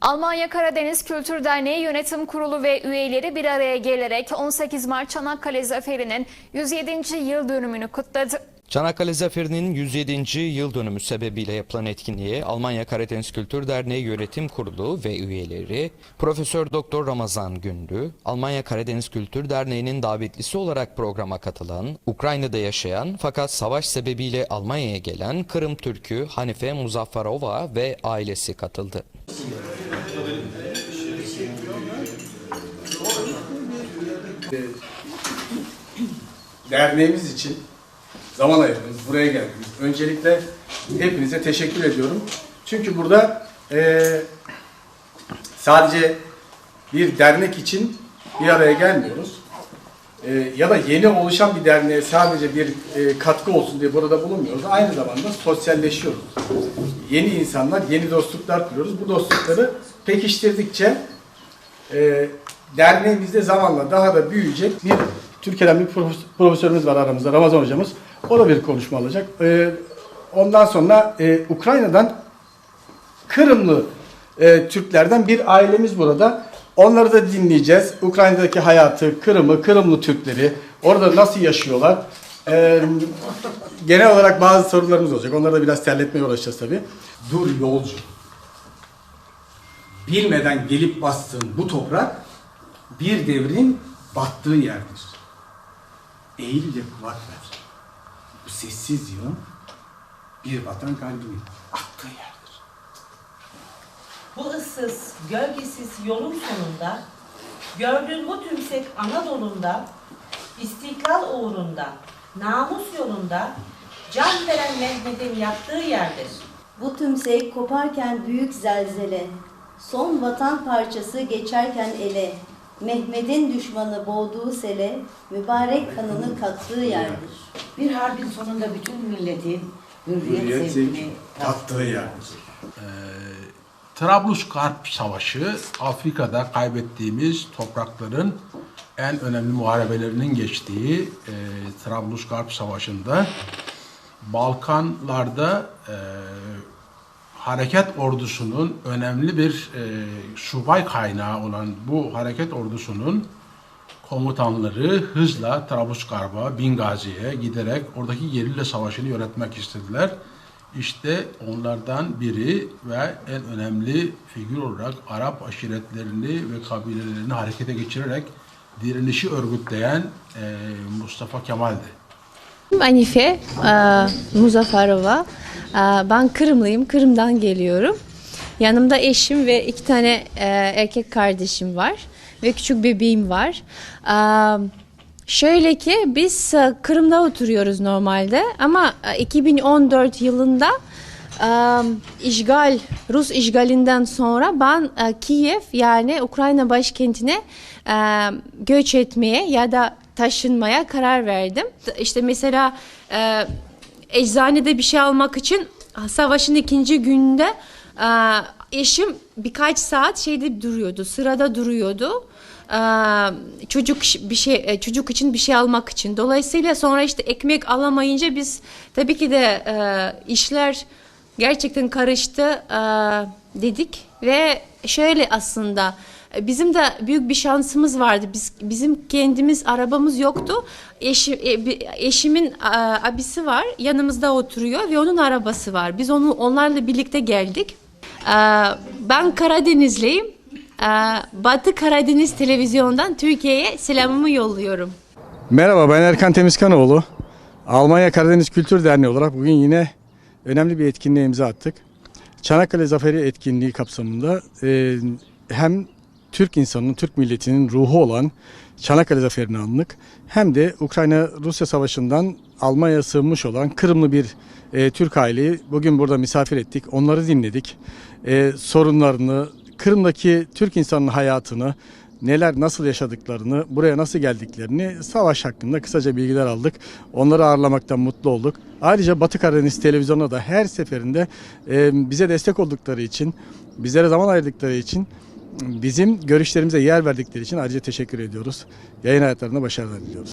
Almanya Karadeniz Kültür Derneği Yönetim Kurulu ve üyeleri bir araya gelerek 18 Mart Çanakkale Zaferi'nin 107. yıl dönümünü kutladı. Çanakkale Zaferi'nin 107. yıl dönümü sebebiyle yapılan etkinliğe Almanya Karadeniz Kültür Derneği Yönetim Kurulu ve üyeleri Profesör Doktor Ramazan Gündü, Almanya Karadeniz Kültür Derneği'nin davetlisi olarak programa katılan, Ukrayna'da yaşayan fakat savaş sebebiyle Almanya'ya gelen Kırım Türk'ü Hanife Muzaffarova ve ailesi katıldı. derneğimiz için zaman ayırdınız, buraya geldiniz. Öncelikle hepinize teşekkür ediyorum. Çünkü burada eee, sadece bir dernek için bir araya gelmiyoruz. Eee, ya da yeni oluşan bir derneğe sadece bir eee, katkı olsun diye burada bulunmuyoruz. Aynı zamanda sosyalleşiyoruz. Yeni insanlar, yeni dostluklar kuruyoruz. Bu dostlukları pekiştirdikçe e, derneğimizde zamanla daha da büyüyecek bir Türkiye'den bir profes- profesörümüz var aramızda Ramazan hocamız. O da bir konuşma alacak. E, ondan sonra e, Ukrayna'dan Kırımlı e, Türklerden bir ailemiz burada. Onları da dinleyeceğiz. Ukrayna'daki hayatı, Kırım'ı, Kırımlı Türkleri, orada nasıl yaşıyorlar. E, genel olarak bazı sorularımız olacak. Onları da biraz terletmeye uğraşacağız tabii. Dur yolcu bilmeden gelip bastığın bu toprak bir devrin battığı yerdir. Eğil de kulak ver. Bu sessiz yığın bir vatan kalbinin attığı yerdir. Bu ıssız, gölgesiz yolun sonunda, gördüğün bu tümsek Anadolu'nda, istiklal uğrunda, namus yolunda, can veren Mehmet'in yattığı yerdir. Bu tümsek koparken büyük zelzele, son vatan parçası geçerken ele, Mehmet'in düşmanı boğduğu sele, mübarek kanını kattığı yerdir. Bir harbin sonunda bütün milletin hürriyet, Hürriyet sevgini sevgi tattığı yerdir. Trablusgarp Savaşı Afrika'da kaybettiğimiz toprakların en önemli muharebelerinin geçtiği e, Trablusgarp Savaşı'nda Balkanlarda e, hareket ordusunun önemli bir e, subay kaynağı olan bu hareket ordusunun komutanları hızla Trablusgarp'a, Bingazi'ye giderek oradaki gerilla savaşını yönetmek istediler. İşte onlardan biri ve en önemli figür olarak Arap aşiretlerini ve kabilelerini harekete geçirerek direnişi örgütleyen eee, Mustafa Kemal'di. Anife e, Muzaffarova. Ben Kırımlıyım. Kırım'dan geliyorum. Yanımda eşim ve iki tane e, erkek kardeşim var. Ve küçük bebeğim var. Şöyle ki biz e, Kırım'da oturuyoruz normalde ama e, 2014 yılında e, işgal, Rus işgalinden sonra ben Kiev yani Ukrayna başkentine göç etmeye ya da taşınmaya karar verdim. İşte mesela eczanede bir şey almak için savaşın ikinci günde e, eşim birkaç saat şeyde duruyordu, sırada duruyordu. E, çocuk bir şey e, çocuk için bir şey almak için. Dolayısıyla sonra işte ekmek alamayınca biz tabii ki de işler gerçekten karıştı dedik ve şöyle aslında bizim de büyük bir şansımız vardı. Biz bizim kendimiz arabamız yoktu. Eşi, e, eşimin e, abisi var, yanımızda oturuyor ve onun arabası var. Biz onu onlarla birlikte geldik. E, ben Karadenizliyim. E, Batı Karadeniz televizyondan Türkiye'ye selamımı yolluyorum. Merhaba ben Erkan Temizkanoğlu. Almanya Karadeniz Kültür Derneği olarak bugün yine önemli bir etkinliğe imza attık. Çanakkale Zaferi etkinliği kapsamında e, hem Türk insanının, Türk milletinin ruhu olan Çanakkale Zaferi'ni andık. Hem de Ukrayna-Rusya Savaşı'ndan Almanya'ya sığınmış olan Kırımlı bir e, Türk aileyi bugün burada misafir ettik. Onları dinledik. E, sorunlarını, Kırım'daki Türk insanının hayatını, neler nasıl yaşadıklarını, buraya nasıl geldiklerini, savaş hakkında kısaca bilgiler aldık. Onları ağırlamaktan mutlu olduk. Ayrıca Batı Karadeniz televizyonuna da her seferinde e, bize destek oldukları için, bizlere zaman ayırdıkları için, bizim görüşlerimize yer verdikleri için ayrıca teşekkür ediyoruz. Yayın hayatlarında başarılar diliyoruz.